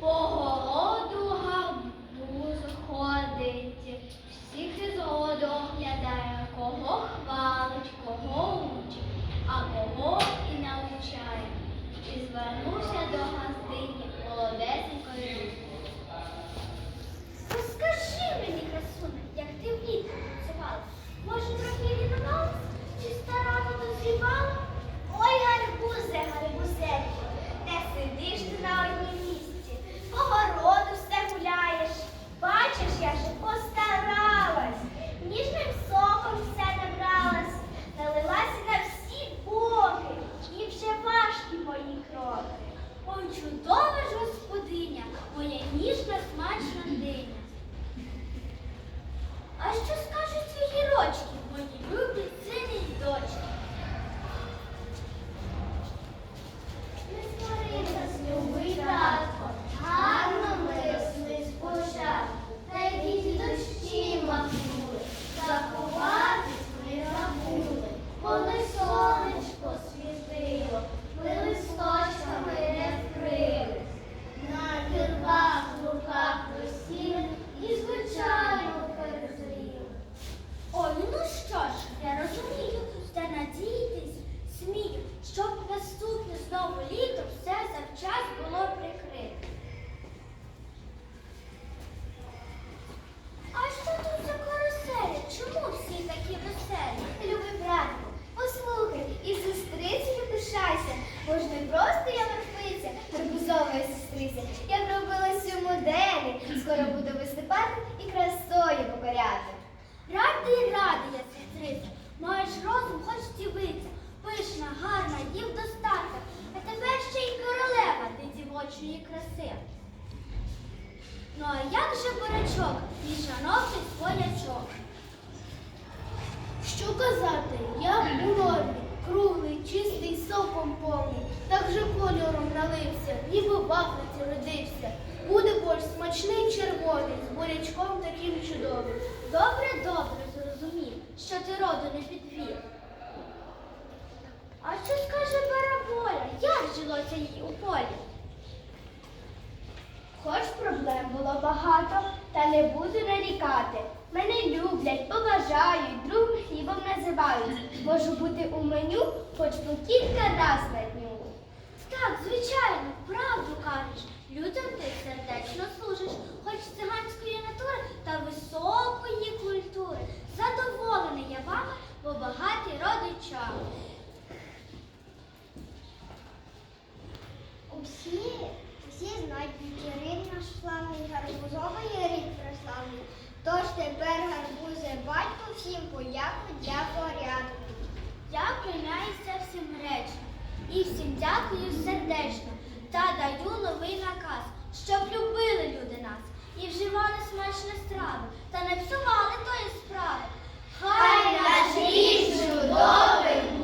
По городу гарбуз ходить, всіх із роду оглядає, кого хвалить, кого учить, а кого і навчає. І ніжна смачна диня. А що ж не просто я верхвиця, гарбузова сестриця. Я вробилась у моделі, скоро буду виступати і красою покоряти. Радий, радий я, сестриця, маєш розум, хоч дівиця, пишна, гарна, дів достатка, а тепер ще й королева ти дівочої краси. Ну а як же бурячок, мій шановний своячок? Що казати, я в смачний червоний, з бурячком таким чудовим. Добре, добре, зрозумів, що ти роду не підвів. А що скаже бараболя? Як жилося їй у полі? Хоч проблем було багато, та не буду нарікати. Мене люблять, поважають, другим хлібом називають. Можу бути у меню хоч по кілька раз на дню. Так, звичайно, наш славний, гарбузовий рід прославний. Тож тепер гарбузи батько всім подяку для порядку. Я приймаюся всім речі і всім дякую сердечно та даю новий наказ, щоб любили люди нас і вживали смачні страви та не псували тої справи. Хай наш рід чудовий